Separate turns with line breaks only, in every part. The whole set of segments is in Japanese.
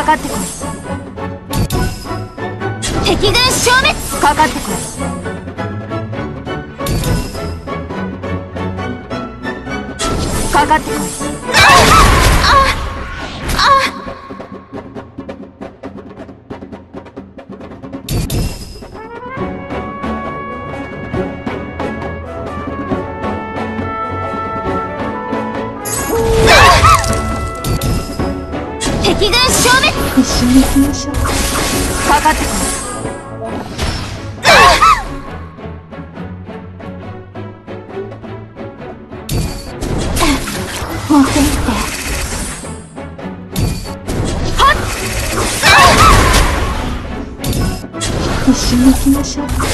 かかってこい。敵軍消滅。かかってこい。敵軍消滅
一緒に行きましょう。
かかってこい
持ってって一緒に行きましょう永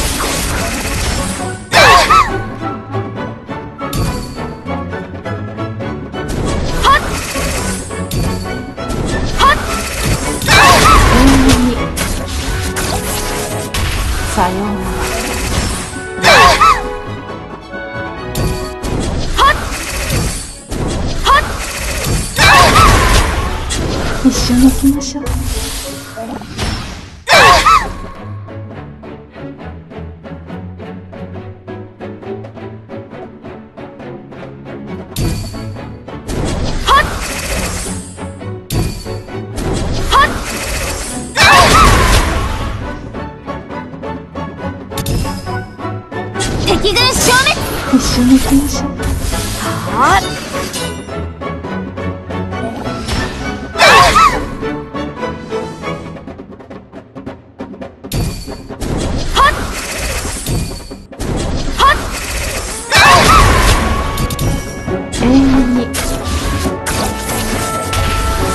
一緒に行きましょう。
敵軍消滅！
一緒に行きましょう。
は
永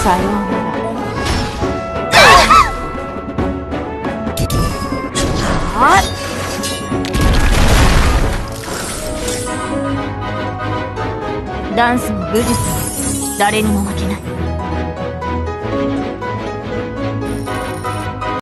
さようなら。
ダンスも武術も誰にも負けない。